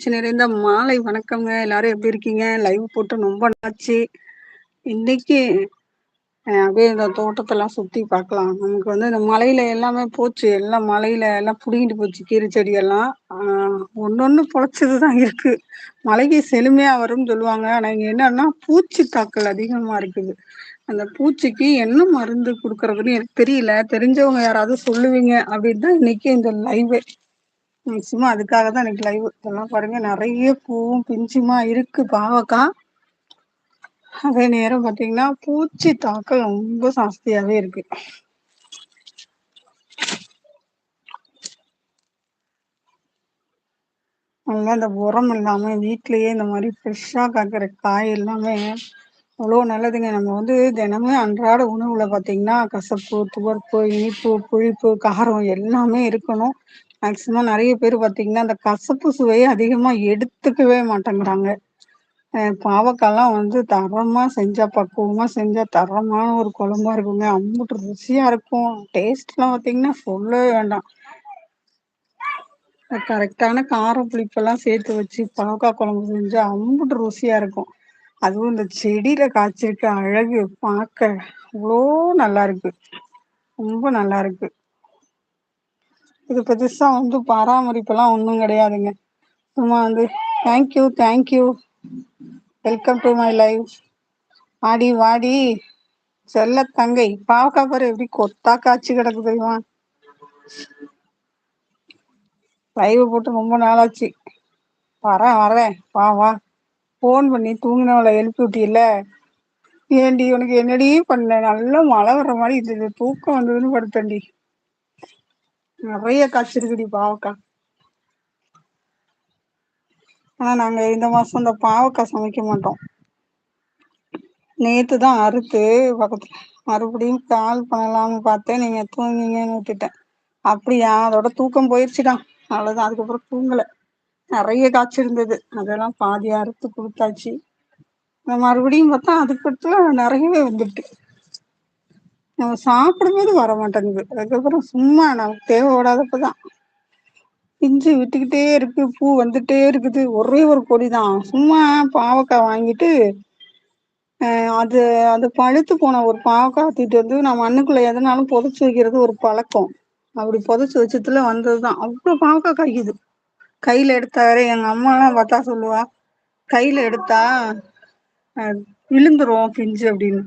மகிழ்ச்சி நிறைந்த மாலை. வணக்கங்க எல்லாரும் எப்படி இருக்கீங்க? லைவ் போட்டு ரொம்ப நாச்சு இன்னைக்கு அப்படியே இந்த தோட்டத்தெல்லாம் சுத்தி பார்க்கலாம். நமக்கு வந்து இந்த மலையில எல்லாமே போச்சு. எல்லாம் மலையில எல்லாம் புடுங்கிட்டு போச்சு. கீரை செடியெல்லாம். ஆஹ் ஒன்னொன்னு பொழைச்சதுதான் இருக்கு. மலைக்கு செழுமையா வரும்னு சொல்லுவாங்க. ஆனா இங்க என்னன்னா பூச்சி தாக்கல் அதிகமா இருக்குது. அந்த பூச்சிக்கு என்ன மருந்து கொடுக்கறதுன்னு எனக்கு தெரியல. தெரிஞ்சவங்க யாராவது சொல்லுவீங்க அப்படின்னு தான் இன்னைக்கு இந்த லைவே மேக்சிமம் அதுக்காக தான் எனக்கு லைவ் இதெல்லாம் பாருங்க நிறைய பூவும் பிஞ்சுமா இருக்கு பாவக்காய் அதே நேரம் பாத்தீங்கன்னா பூச்சி தாக்கல் ரொம்ப ஜாஸ்தியாவே இருக்கு. நல்லா இந்த உரம் இல்லாம வீட்லயே இந்த மாதிரி ஃப்ரெஷ்ஷா காக்கிற காய் எல்லாமே அவ்வளோ நல்லதுங்க. நம்ம வந்து தினமும் அன்றாட உணவுல பார்த்தீங்கன்னா கசப்பு துவர்ப்பு இனிப்பு புளிப்பு காரம் எல்லாமே இருக்கணும். மேக்சிமம் நிறைய பேர் பார்த்தீங்கன்னா அந்த கசப்பு சுவையை அதிகமாக எடுத்துக்கவே மாட்டேங்கிறாங்க. அஹ் பாவக்காய்லாம் வந்து தரமா செஞ்சா பக்குவமா செஞ்சா தரமான ஒரு குழம்பா இருக்குங்க. அம்புட்டு ருசியா இருக்கும். டேஸ்ட்லாம் பார்த்தீங்கன்னா சொல்லவே வேண்டாம். கரெக்டான காரம் புளிப்பெல்லாம் சேர்த்து வச்சு பாவக்காய் குழம்பு செஞ்சா அம்புட்டு ருசியா இருக்கும். அதுவும் இந்த செடியில காய்ச்சிருக்க அழகு பார்க்க அவ்வளோ நல்லா இருக்கு. ரொம்ப நல்லா இருக்கு. இது பெருசா வந்து பராமரிப்பெல்லாம் ஒன்றும் கிடையாதுங்க. சும்மா வந்து thank you thank you welcome to my life ஆடி வாடி செல்ல தங்கை பாவக்காய் பாரு எப்படி கொத்தா காய்ச்சி கிடக்கு தெரியுமா? லைவ் போட்டு ரொம்ப நாளாச்சு. வரேன் வரேன். வா வா. ஃபோன் பண்ணி தூங்கினவளை எழுப்பி விட்டியில ஏண்டி உனக்கு என்னடி பண்ண? நல்லா மழை வர்ற மாதிரி இருந்தது தூக்கம் வந்ததுன்னு படுத்தேன்டி. நிறைய காய்ச்சிருக்குடி பாவக்காய். ஆனா நாங்க இந்த மாசம் இந்த பாவக்காய் சமைக்க மாட்டோம். நேத்து தான் அறுத்து பக்கத்துல மறுபடியும் கால் பண்ணலாம்னு பார்த்தேன். நீங்க தூங்கிங்கன்னு விட்டுட்டேன். அப்படியா? அதோட தூக்கம் போயிடுச்சுடா அவ்வளவுதான். அதுக்கப்புறம் தூங்கலை. நிறைய காய்ச்சிருந்தது. அதெல்லாம் பாதி அறுத்து கொடுத்தாச்சு. மறுபடியும் பார்த்தா அதுக்கடுத்துல நிறையவே வந்துட்டு. நம்ம சாப்பிடும்போது வர மாட்டேங்குது அதுக்கப்புறம் சும்மா நமக்கு தேவைப்படாதப்பதான். பிஞ்சு விட்டுக்கிட்டே இருக்கு. பூ வந்துட்டே இருக்குது. ஒரே ஒரு கொடி தான் சும்மா பாவக்காய் வாங்கிட்டு அது அது பழுத்து போன ஒரு பாவக்காய் ஆத்திட்டு வந்து நான் மண்ணுக்குள்ள எதனாலும் புதைச்சு வைக்கிறது ஒரு பழக்கம். அப்படி புதைச்சி வச்சதுல வந்ததுதான். அவ்வளவு பாவக்காய் காய்க்குது. கையில எடுத்தாரு. எங்க அம்மா எல்லாம் பார்த்தா சொல்லுவா கையில எடுத்தா விழுந்துருவோம் விழுந்துரும் பிஞ்சு அப்படின்னு.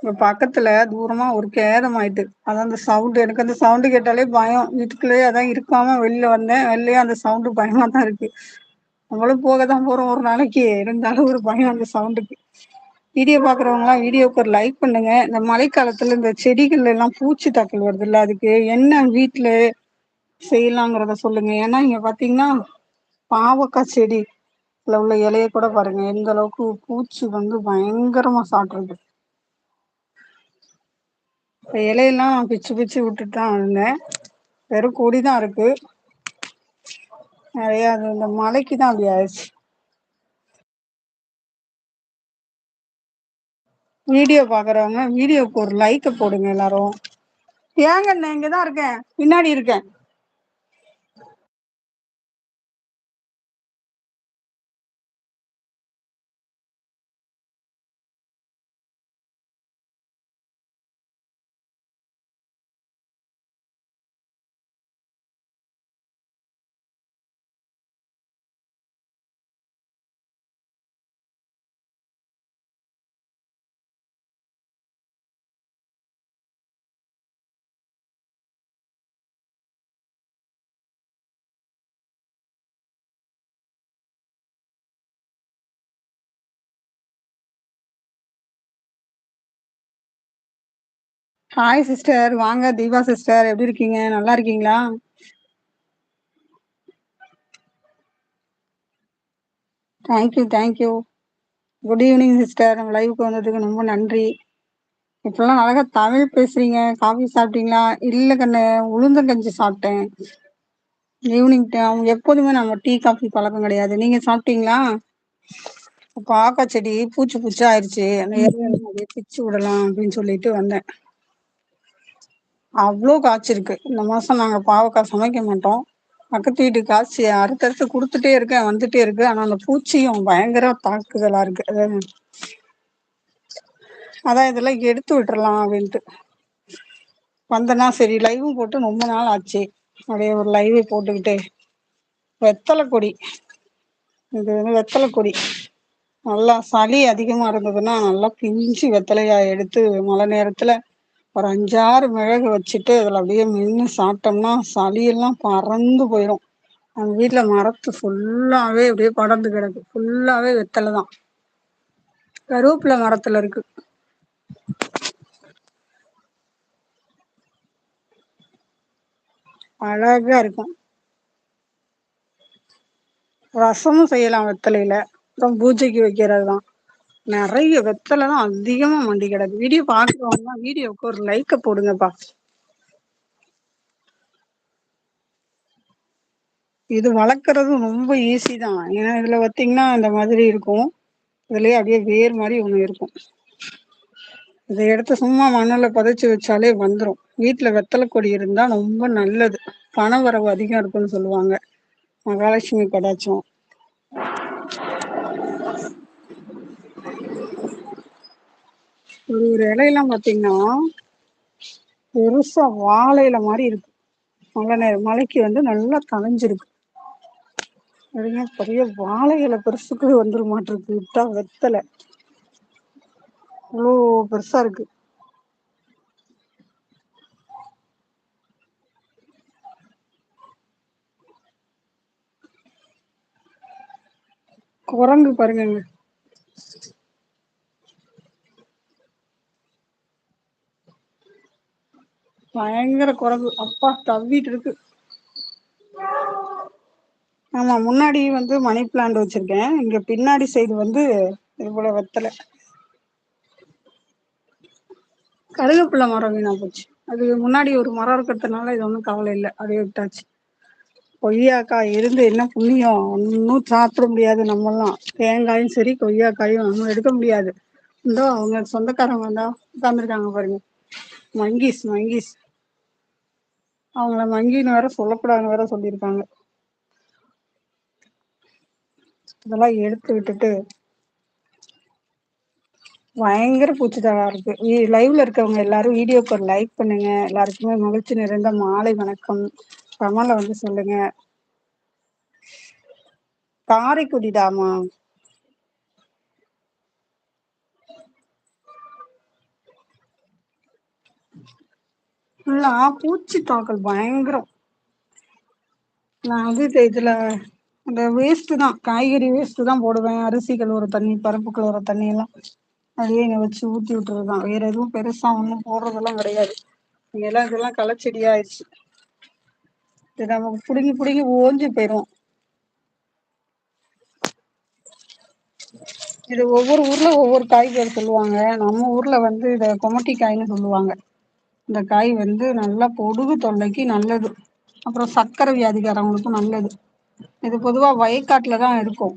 இப்ப பக்கத்துல தூரமா ஒரு கேதம் ஆயிட்டு. அதான் அந்த சவுண்டு எனக்கு அந்த சவுண்டு கேட்டாலே பயம். வீட்டுக்குள்ளேயே அதான் இருக்காம வெளில வந்தேன். வெளிலயே அந்த சவுண்டு பயமா தான் இருக்கு. நம்மளும் போக தான் போறோம் ஒரு நாளைக்கு. இருந்தாலும் ஒரு பயம் அந்த சவுண்டுக்கு வீடியோ பாக்குறவங்களாம் வீடியோக்கு ஒரு லைக் பண்ணுங்க. இந்த மழைக்காலத்துல இந்த செடிகள்ல எல்லாம் பூச்சி தாக்கல் வருது இல்ல அதுக்கு என்ன வீட்டுல செய்யலாங்கிறத சொல்லுங்க. ஏன்னா இங்க பாத்தீங்கன்னா பாவக்காய் செடி உள்ள இலைய கூட பாருங்க. எந்த அளவுக்கு பூச்சி வந்து பயங்கரமா சாப்பிட்றது இப்ப இலையெல்லாம் பிச்சு பிச்சு விட்டுட்டு தான் வந்தேன் வெறும் கொடி தான் இருக்கு. நிறைய அது இந்த மலைக்கு தான் அப்படி ஆயிடுச்சு. வீடியோ பாக்குறவங்க வீடியோக்கு ஒரு லைக்க போடுங்க எல்லாரும். ஏங்க நான் இங்கதான் இருக்கேன். பின்னாடி இருக்கேன். ஹாய் சிஸ்டர் வாங்க தீபா சிஸ்டர் எப்படி இருக்கீங்க? நல்லா இருக்கீங்களா? Thank you thank you good evening sister நம்ம லைவுக்கு வந்ததுக்கு ரொம்ப நன்றி. இப்பெல்லாம் அழகா தமிழ் பேசுறீங்க. காஃபி சாப்பிட்டீங்களா? இல்ல கண்ணு உளுந்தங்கஞ்சி சாப்பிட்டேன். ஈவினிங் டைம் எப்போதுமே நம்ம டீ காஃபி பழக்கம் கிடையாது. நீங்க சாப்பிட்டீங்களா? பாக்கா செடி பூச்சி பூச்சி ஆயிடுச்சு அந்த இலையெல்லாம் அப்படியே பிச்சு விடலாம் அப்படின்னு சொல்லிட்டு வந்தேன். அவ்வளோ காய்ச்சிருக்கு இந்த மாசம் நாங்க பாவக்காய் சமைக்க மாட்டோம். பக்கத்து வீட்டு காய்ச்சி அடுத்தடுத்து கொடுத்துட்டே இருக்கேன் வந்துட்டே இருக்கு. ஆனா அந்த பூச்சியும் பயங்கர தாக்குதலா இருக்கு. அதான் இதெல்லாம் எடுத்து விட்டுறலாம் அப்படின்ட்டு. வந்தனா சரி லைவும் போட்டு ரொம்ப நாள் ஆச்சு. அப்படியே ஒரு லைவே போட்டுக்கிட்டு வெத்தலை கொடி. இது வந்து வெத்தலை கொடி. நல்லா சளி அதிகமா இருந்ததுன்னா நல்லா பிஞ்சு வெத்தலையா எடுத்து மழை நேரத்துல ஒரு அஞ்சாறு மிளகு வச்சுட்டு அதில் அப்படியே மின்னு சாப்பிட்டோம்னா சளி பறந்து போயிடும். அந்த வீட்டில் மரத்து ஃபுல்லாவே அப்படியே படர்ந்து கெடக்கு. ஃபுல்லாவே தான். கருவேப்பிலை மரத்துல இருக்கு. அழகா இருக்கும். ரசமும் செய்யலாம் வெத்தலையில. அப்புறம் பூஜைக்கு வைக்கிறதுதா நெறைய தான் அதிகமா மண்டி கிடக்கு. வீடியோ பாக்குறவங்க வீடியோவுக்கு ஒரு லைக்க போடுங்கப்பா. இது வளர்க்கறது ரொம்ப ஈஸி தான். ஏன்னா இதுல பாத்தீங்கன்னா இந்த மாதிரி இருக்கும். இதுலயே அப்படியே வேர் மாதிரி ஒண்ணு இருக்கும். இத எடுத்து சும்மா மண்ணில் புதைச்சி வச்சாலே வந்துடும் வீட்டுல வெத்தலை கொடி இருந்தா ரொம்ப நல்லது. பண வரவு அதிகம் இருக்குன்னு சொல்லுவாங்க. மகாலட்சுமி கடாட்சோ ஒரு ஒரு இலையெல்லாம் பாத்தீங்கன்னா பெருசா வாழையில மாதிரி இருக்கு. மழை நேரம் மழைக்கு வந்து நல்லா கலைஞ்சிருக்கு நெறைய பெரிய வாழைகளை எல பெருசுக்கு வந்துருமாட்ருக்கு விட்டா வெத்தல. அவ்வளோ பெருசா இருக்கு. குரங்கு பாருங்க பயங்கர கொரங்கு. அப்பா தவிட்டு இருக்கு ஆமா முன்னாடி வந்து மணி பிளான்ட் வச்சிருக்கேன். இங்க பின்னாடி சைடு வந்து இவ்வளவு வெத்தல. கருகப்புள்ள மரம் வீணா போச்சு. அது முன்னாடி ஒரு மரம் இருக்கிறதுனால இது ஒன்றும் கவலை இல்லை. அதே விட்டாச்சு. கொய்யாக்கா இருந்து என்ன புண்ணியம்? ஒன்றும் சாப்பிட முடியாது நம்மல்லா தேங்காயும் சரி கொய்யாக்காயும் நம்ம எடுக்க முடியாது. இந்தோ அவங்க சொந்தக்காரங்க வந்தா உட்காந்துருக்காங்க பாருங்க. Monkeys monkeys. அவங்கள மங்கின்னு வேற சொல்லக்கூடாதுன்னு வேற சொல்லியிருக்காங்க. இதெல்லாம் எடுத்து விட்டுட்டு பயங்கர பூச்சிதழா இருக்கு. லைவ்ல இருக்கவங்க எல்லாரும் வீடியோக்கு ஒரு லைக் பண்ணுங்க. எல்லாருக்குமே மகிழ்ச்சி நிறைந்த மாலை வணக்கம். கமலை வந்து சொல்லுங்க. காரைக்குடிதாமா ஃபுல்லா பூச்சி தாக்கல் பயங்கரம். நான் வந்து இதுல அந்த வேஸ்ட் தான் காய்கறி வேஸ்ட் தான் போடுவேன். அரிசி கழுவுற தண்ணி பருப்பு கழுவுற தண்ணி எல்லாம் அதே என்னை வச்சு ஊத்தி விட்டுறதுதா வேற எதுவும் பெருசா ஒன்னு போடுறதெல்லாம் கிடையாது. எல்லாம் இதெல்லாம் களைச்செடி ஆயிடுச்சு. இது நமக்கு புடுங்கி புடுங்கி ஓஞ்சு போயிடும் இது ஒவ்வொரு ஊர்ல ஒவ்வொரு காய் பேர் சொல்லுவாங்க. நம்ம ஊர்ல வந்து இத கொமட்டி காய்ன்னு சொல்லுவாங்க. இந்த காய் வந்து நல்லா பொடுகு தொல்லைக்கு நல்லது. அப்புறம் சர்க்கரை வியாதிக்காரவங்களுக்கும் நல்லது. இது பொதுவா வயக்காட்டில் தான் இருக்கும்.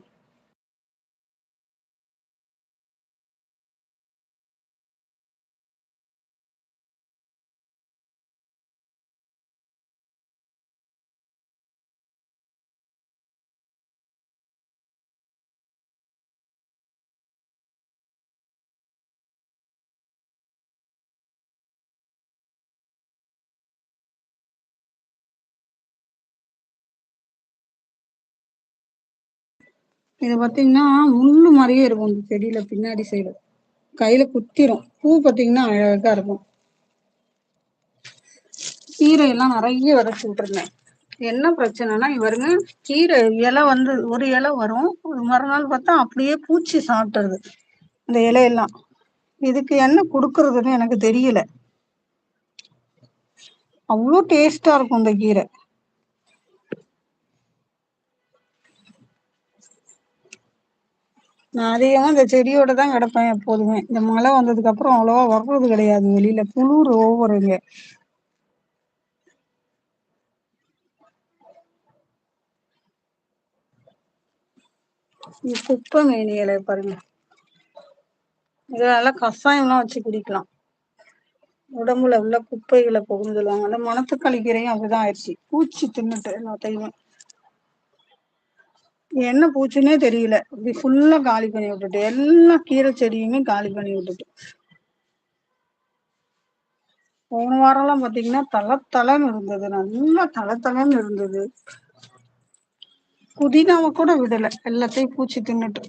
இது பாத்தீங்கன்னா முள்ளு மாதிரியே இருக்கும் இந்த செடியில பின்னாடி சைடு கையில குத்திரும். பூ பாத்தீங்கன்னா அழகா இருக்கும். கீரை எல்லாம் நிறைய வெதச்சு வுட்டுருந்தே என்ன பிரச்சனைனா இவருங்க கீரை இலை வந்து ஒரு இலை வரும். மறுநாள் பார்த்தா அப்படியே பூச்சி சாப்ட்ருது இந்த இலையெல்லாம். இதுக்கு என்ன கொடுக்கறதுன்னு எனக்கு தெரியல. அவ்வளோ டேஸ்டா இருக்கும் இந்த கீரை. நான் அதிகமா இந்த செடியோட தான் கிடப்பேன் எப்போதுமே. இந்த மழை வந்ததுக்கு அப்புறம் அவ்வளவா வர்றது கிடையாது வெளியில. குளுர் ஓவரு குப்பை குப்ப மேனி பாருங்க. இதனால கஷாயம்லாம் வச்சு குடிக்கலாம். உடம்புல உள்ள குப்பைகளை போகுன்னு சொல்லுவாங்க. அந்த மனத்துக்கு கீரையு அப்படிதான் ஆயிடுச்சு. பூச்சி தின்னுட்டு எல்லாத்தையும். என்ன பூச்சுன்னே தெரியல. இப்படி ஃபுல்லா காலி பண்ணி விட்டுட்டு எல்லா கீரை செடியுமே காலி பண்ணி விட்டுட்டு. போன வாரம் எல்லாம் பாத்தீங்கன்னா தள இருந்தது நல்லா தளத்தளம் இருந்தது. புதினாவை கூட விடல எல்லாத்தையும் பூச்சி தின்னுட்டு.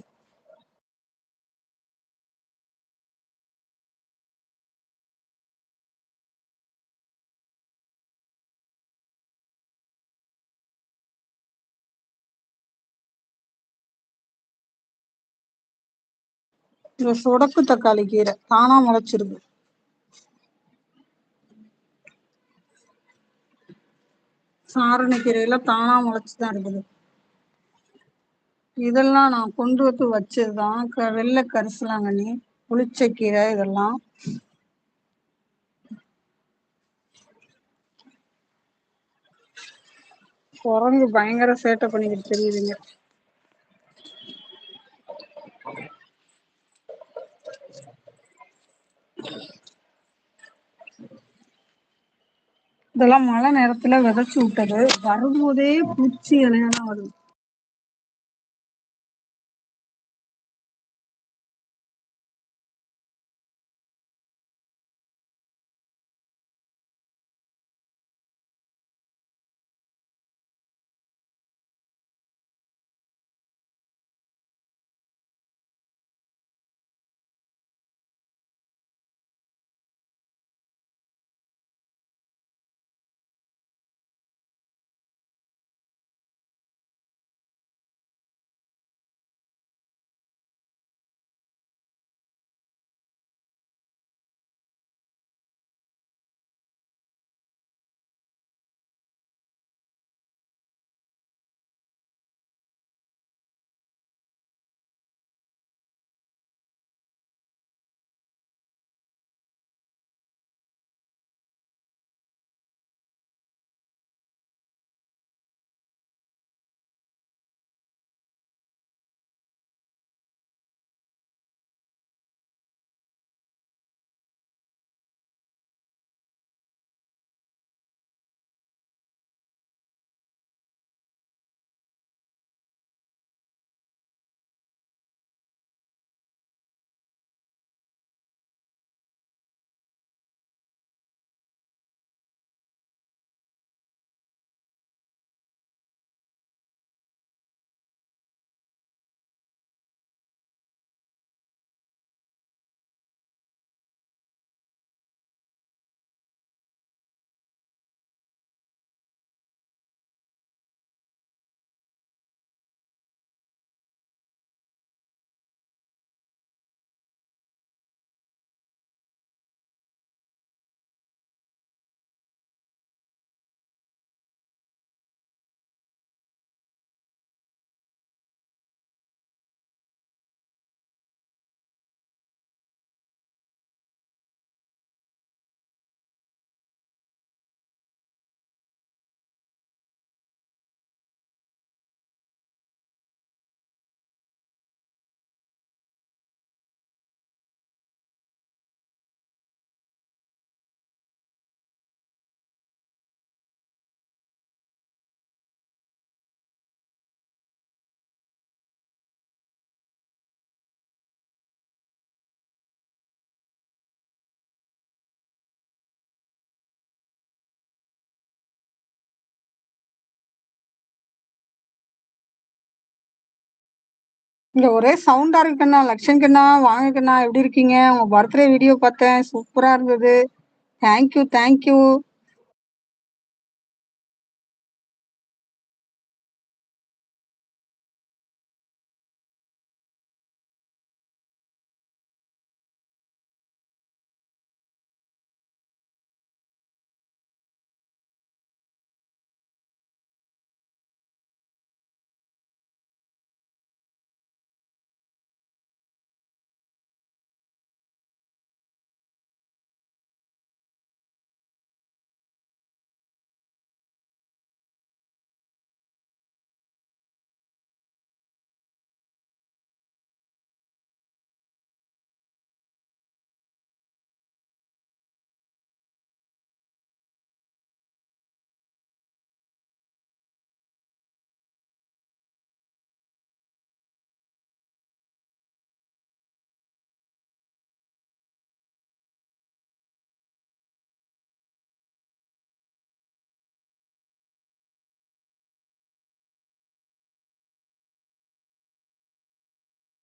இந்த சொடக்கு தக்காளி கீரை. தானா முளைச்சிருக்கு சாரண கீரையெல்லாம் தானா முளைச்சுதான் இருக்குது. இதெல்லாம் நான் கொண்டு வந்து வச்சதுதான். க- வெள்ளை கரிசலாங்கண்ணி புளிச்சக்கீரை இதெல்லாம். குரங்கு பயங்கர சேட்டை பண்ணிக்கிட்டு தெரியுதுங்க. இதெல்லாம் மழை நேரத்துல விதைச்சு விட்டது. வரும்போதே பூச்சி இலையெல்லாம் வருது இங்க ஒரே சவுண்டா இருக்குண்ணா. லக்ஷன்கண்ணா வாங்கக்கண்ணா எப்படி இருக்கீங்க? உங்க பர்த்டே வீடியோ பார்த்தேன். சூப்பரா இருந்தது. தேங்க்யூ தேங்க்யூ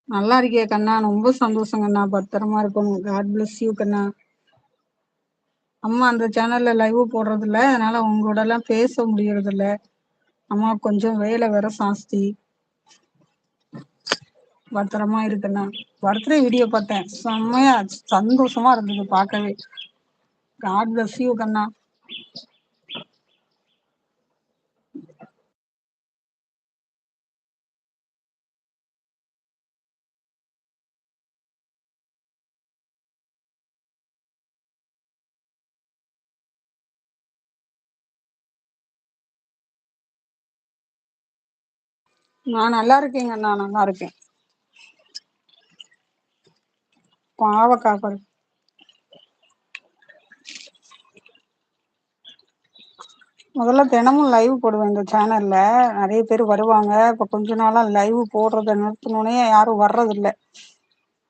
நல்லா இருக்கியே கண்ணா. ரொம்ப சந்தோஷம் கண்ணா. பத்திரமா இருக்கணும். காட் பிளஸ் யூ கண்ணா. அம்மா அந்த சேனல்ல லைவ் போடுறது இல்ல அதனால உங்களோட எல்லாம் பேச முடியறது இல்ல அம்மா கொஞ்சம் வேலை வேற சாஸ்தி. பத்திரமா இருக்குண்ணா பர்த்டே வீடியோ பார்த்தேன். செம்மையா சந்தோஷமா இருந்தது பார்க்கவே. காட் பிளஸ் யூ கண்ணா. நான் நல்லா இருக்கேங்க நான் நல்லா இருக்கேன். பாவக்காய் பாரு முதல்ல தினமும் லைவ் போடுவேன் இந்த சேனல்ல நிறைய பேர் வருவாங்க. இப்ப கொஞ்ச நாளா லைவ் போடுறத நிறுத்தணுனே யாரும் வர்றது இல்ல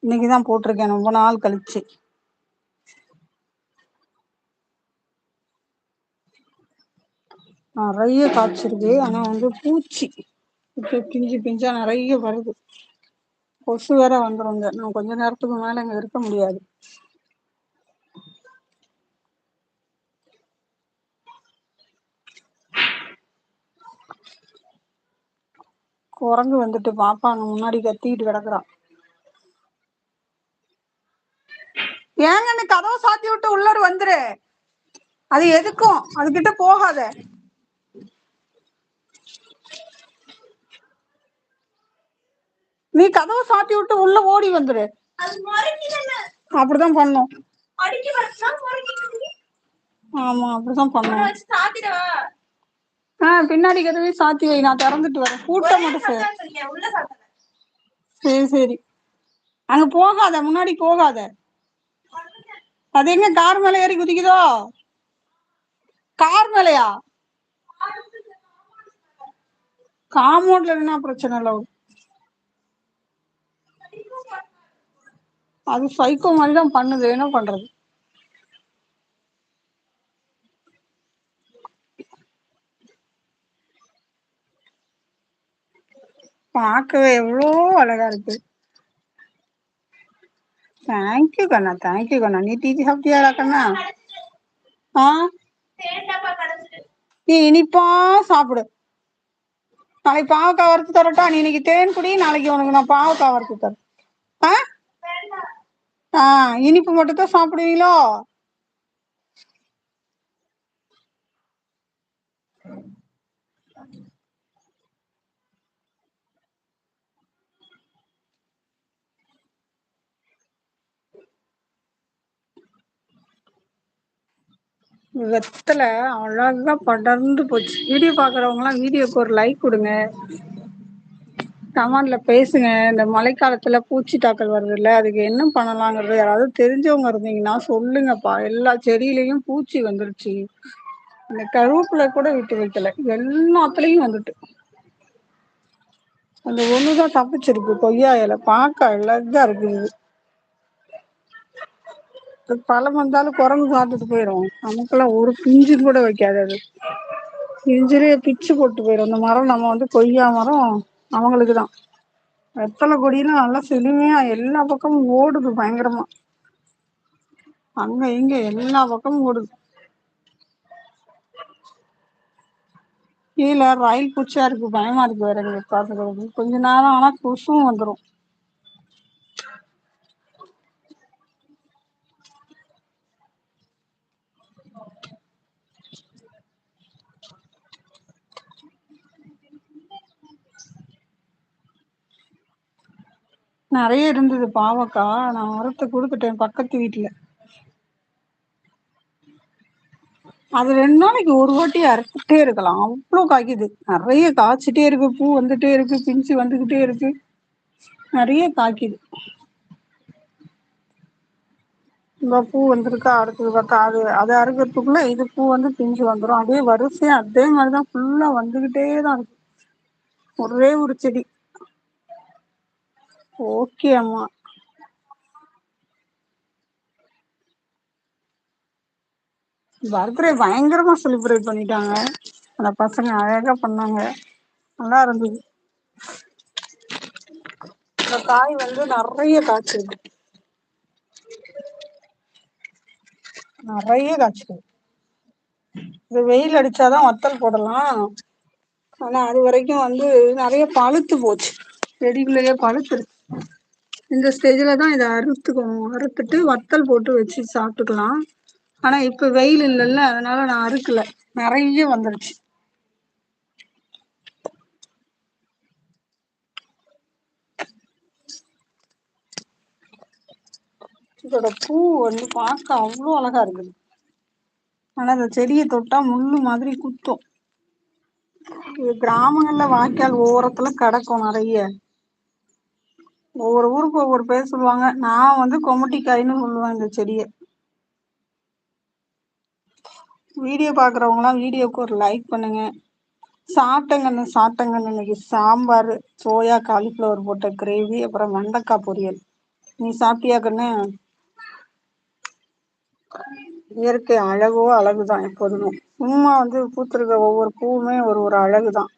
இன்னைக்குதான் போட்டிருக்கேன். ரொம்ப நாள் கழிச்சு. நிறைய காய்ச்சிருக்கு. ஆனா வந்து பூச்சி. இப்ப பிஞ்சு பிஞ்சா நிறைய வருது. கொசு வேற வந்துருங்க. நான் கொஞ்ச நேரத்துக்கு மேல இங்க இருக்க முடியாது. குரங்கு வந்துட்டு பாப்பா அங்க முன்னாடி கத்திக்கிட்டு கிடக்குறான் ஏங்கன்னு கதவை சாத்தி விட்டு உள்ளார வந்துரு. அது எதுக்கும்? அதுகிட்ட போகாத. நீ கதவை சாத்தி விட்டு உள்ள ஓடி வந்துரு. அப்படிதான் பண்ணும். ஆமா அப்படிதான் பண்ணும். ஆஹ் பின்னாடி கதவே சாத்தி வை நான் திறந்துட்டு வரேன். கூட்டம் மட்டும் சரி சரி. அங்க போகாத முன்னாடி போகாத. அது எங்க கார் மேல ஏறி குதிக்குதோ? கார் மேலயா? காமௌண்ட்ல என்ன பிரச்சனை இல்ல. அது சைக்கோ மாதிரிதான் பண்ணுது. என்ன பண்றது? பாக்கவே எவ்வளோ அழகா இருக்கு. தேங்க்யூ கண்ணா. தேங்க்யூ கண்ணா. நீ டீச்சி சாப்பிட்டியாடா கண்ணா? ஆ? நீ இனிப்பா சாப்பிடு. நாளைக்கு பாவக்காய் வறுத்து தரட்டா. நீ இன்னைக்கு தேன் குடி நாளைக்கு உனக்கு நான் பாவக்காய் வறுத்து தரேன். ஆ? ஆஹ் இனிப்பு மட்டும் தான் சாப்பிடுவீங்களோ? வெத்தலை அழகா படர்ந்து போச்சு. வீடியோ பாக்குறவங்க எல்லாம் வீடியோக்கு ஒரு லைக் கொடுங்க. கமெண்ட்ல பேசுங்க. இந்த மழைக்காலத்துல பூச்சி தாக்கல் வருது இல்ல அதுக்கு என்ன பண்ணலாங்கிறது யாராவது தெரிஞ்சவங்க இருந்தீங்கன்னா சொல்லுங்கப்பா. எல்லா செடியிலயும் பூச்சி வந்துருச்சு. இந்த கருவேப்பில கூட விட்டு வைக்கல. எல்லாத்துலயும் வந்துட்டு. அந்த ஒண்ணுதான் தப்பிச்சிருக்கு. கொய்யா இல பாக்க அழகா இருக்குது பழம் வந்தாலும் குரங்கு சாப்பிட்டுட்டு போயிடும் நமக்கெல்லாம் ஒரு பிஞ்சு கூட வைக்காது அது. பிஞ்சிலே பிச்சு போட்டு போயிடும் அந்த மரம் நம்ம வந்து கொய்யா மரம் அவங்களுக்குதான். வெத்தலை கொடியெல்லாம் நல்லா செழுமையா எல்லா பக்கமும் ஓடுது பயங்கரமா. அங்க இங்க எல்லா பக்கமும் ஓடுது. கீழ ரயில் பூச்சியா இருக்கு. பயமா இருக்கு வேற எங்களுக்கு பாத்துக்கறது கொஞ்ச நேரம் ஆனா கொசுவும் வந்துரும். நிறைய இருந்தது பாவக்கா. நான் உரத்தை கொடுத்துட்டேன் பக்கத்து வீட்டுல அது ரெண்டு நாளைக்கு ஒரு வாட்டி அறுத்துட்டே இருக்கலாம். அவ்வளோ காய்க்குது. நிறைய காய்ச்சிட்டே இருக்கு. பூ வந்துட்டே இருக்கு. பிஞ்சு வந்துகிட்டே இருக்கு. நிறைய காய்க்குது. இந்த பூ வந்திருக்கா. அடுத்தது பார்த்தா அது அது அறுக்கிறதுக்குள்ள இது பூ வந்து பிஞ்சு வந்துடும் அதே வரிசையா அதே மாதிரிதான் ஃபுல்லா வந்துகிட்டேதான் இருக்கு. ஒரே ஒரு செடி. ஓகே அம்மா. பர்த்டே பயங்கரமா செலிப்ரேட் பண்ணிட்டாங்க. அந்த பசங்க அழகா பண்ணாங்க. நல்லா இருந்தது. இந்த காய் வந்து நிறைய காய்ச்சிருக்கு நிறைய காய்ச்சிருக்கு இது வெயில் அடிச்சாதான் வத்தல் போடலாம். ஆனா அது வரைக்கும் வந்து நிறைய பழுத்து போச்சு. செடிக்குள்ளேயே பழுத்துருச்சு. இந்த ஸ்டேஜில் தான் இதை அறுத்துக்கணும். அறுத்துட்டு வத்தல் போட்டு வச்சு சாப்பிட்டுக்கலாம். ஆனா இப்ப வெயில் இல்லைல்ல அதனால நான் அறுக்கல. நிறைய வந்துருச்சு. இதோட பூ வந்து பார்க்க அவ்வளோ அழகா இருக்குது. ஆனா அந்த செடியை தொட்டா முள்ளு மாதிரி குத்தும். இது கிராமங்கள்ல வாய்க்கால் ஓரத்துல கிடக்கும் நிறைய. ஒவ்வொரு ஊருக்கு ஒவ்வொரு பேர் சொல்லுவாங்க. நான் வந்து கொமட்டிக்காயின்னு சொல்லுவேன் இந்த செடியை. வீடியோ பாக்குறவங்களாம் வீடியோக்கு ஒரு லைக் பண்ணுங்க. சாப்பிட்டங்கன்னு சாப்பிட்டங்கன்னு இன்னைக்கு சாம்பார் சோயா காலிஃப்ளவர் போட்ட கிரேவி அப்புறம் வெண்டைக்காய் பொரியல். நீ சாப்பிட்டியா கண்ணு? இயற்கை அழகோ அழகுதான் எப்போதுமே. சும்மா வந்து பூத்திருக்க ஒவ்வொரு பூவுமே ஒரு ஒரு அழகுதான்.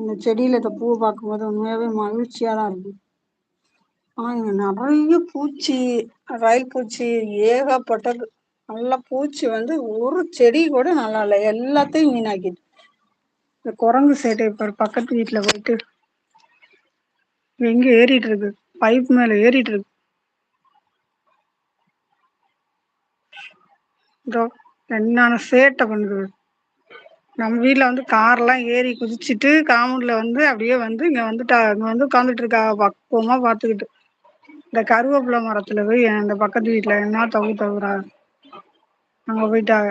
இந்த செடியில இந்த பூவை பார்க்கும்போது உண்மையாவே மகிழ்ச்சியா தான் இருக்கும். ஆனால் இங்க நிறைய பூச்சி ரயில் பூச்சி ஏகப்பட்டது நல்ல பூச்சி வந்து ஒரு செடி கூட நல்லா இல்லை. எல்லாத்தையும் வீணாக்கிட்டு. இந்த குரங்கு சேட்டை இப்ப பக்கத்து வீட்டுல போயிட்டு எங்க ஏறிட்டு இருக்கு? பைப் மேல ஏறிட்டு இருக்கு. இதோ என்னென்ன சேட்டை பண்ணுது. நம்ம வீட்ல வந்து கார்லாம் ஏறி குதிச்சுட்டு காம்பவுண்ட்ல வந்து அப்படியே வந்து இங்க வந்துட்டா இங்க வந்து உட்காந்துட்டு இருக்கா பக்குவமா பாத்துக்கிட்டு இந்த கருவேப்பிலை மரத்துல போய் அந்த பக்கத்து வீட்டில் என்ன தவு தவுறா? அங்க போயிட்டாங்க.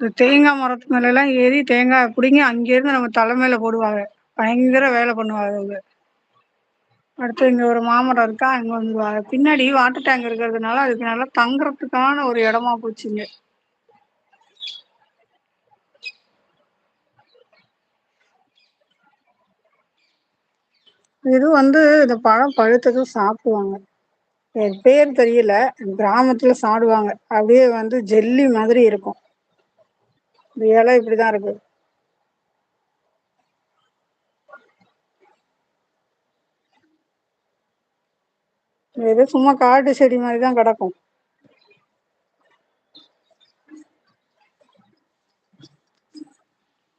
இந்த தேங்காய் மரத்து மேல எல்லாம் ஏறி தேங்காய் பிடிங்கி அங்கிருந்து நம்ம தலைமையில போடுவாங்க. பயங்கர வேலை பண்ணுவாங்க அவங்க. அடுத்து இங்க ஒரு மாமரம் இருக்கா அங்க வந்துருவாங்க. பின்னாடி வாட்டர் டேங்க் இருக்கிறதுனால அதுக்கு நல்லா தங்குறதுக்கான ஒரு இடமா போச்சுங்க இது வந்து இந்த பழம் பழுத்ததும் சாப்பிடுவாங்க. என் பேர் தெரியல கிராமத்துல சாடுவாங்க அப்படியே வந்து ஜெல்லி மாதிரி இருக்கும். இந்த இலை இப்படிதான் இருக்கு. இது சும்மா காட்டு செடி மாதிரி தான் கிடக்கும்.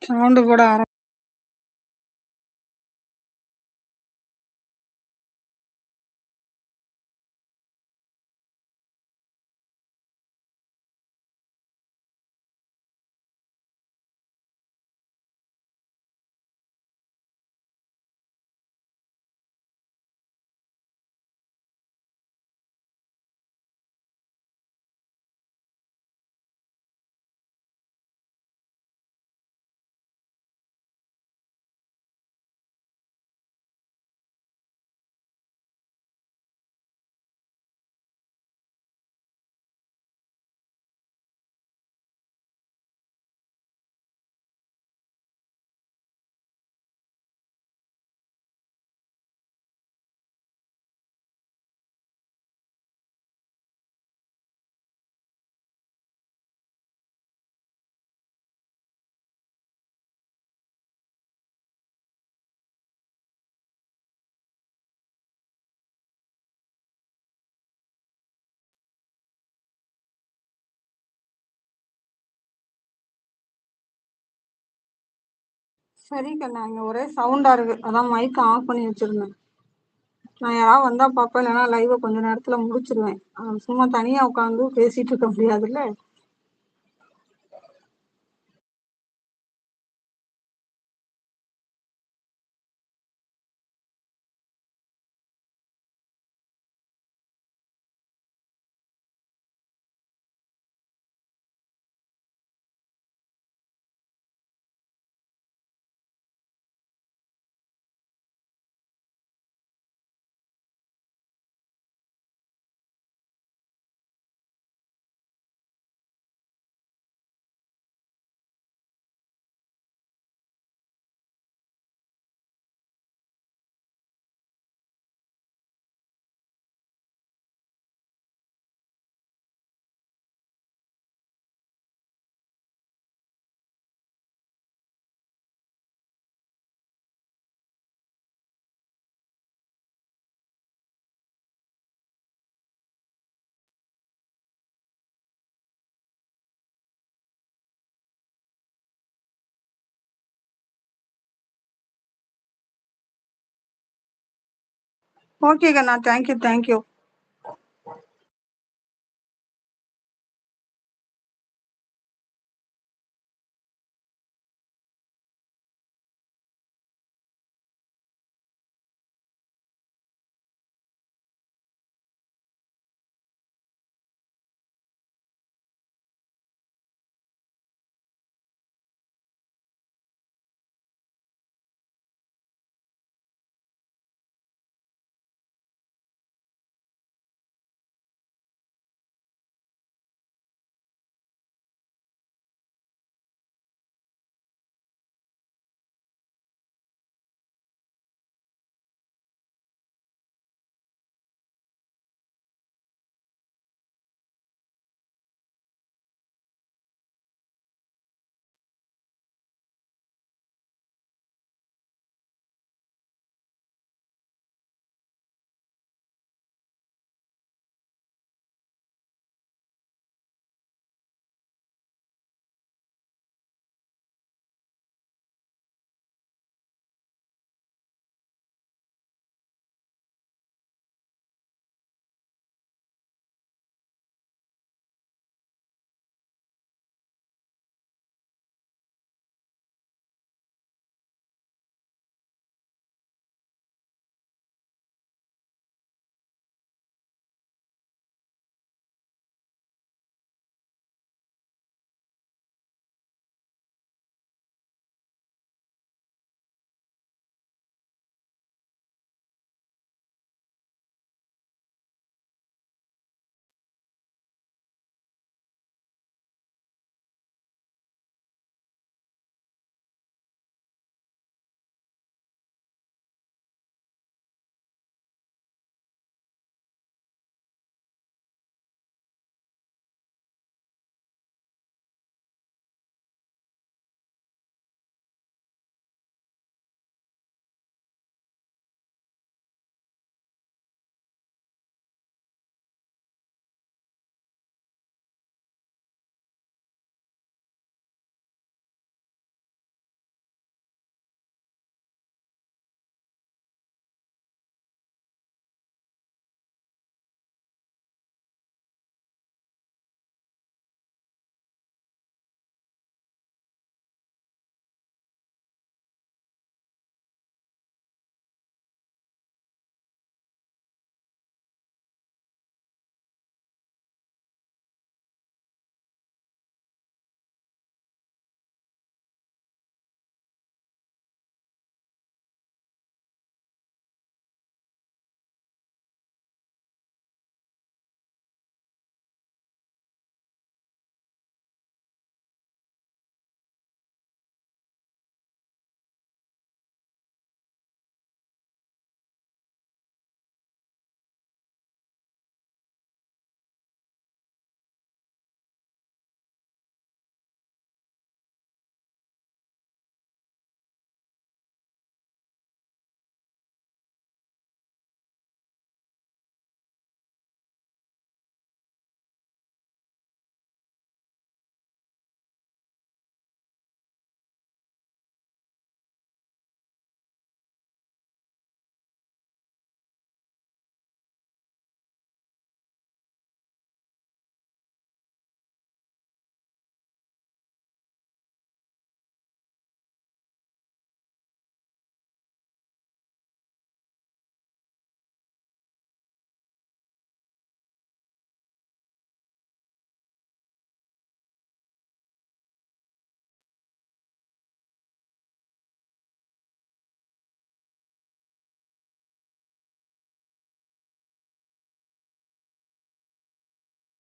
சவுண்டு போட ஆரம்பி சரி கண்ணா இங்க ஒரே சவுண்டா இருக்கு. அதான் மைக் ஆஃப் பண்ணி வச்சிருந்தேன். நான் யாராவது வந்தா பார்ப்பேன் இல்லைன்னா லைவ கொஞ்ச நேரத்துல முடிச்சிருவேன். சும்மா தனியா உட்காந்து பேசிட்டு இருக்க முடியாதுல்ல? ஓகே கண்ணா தேங்க்யூ தேங்க்யூ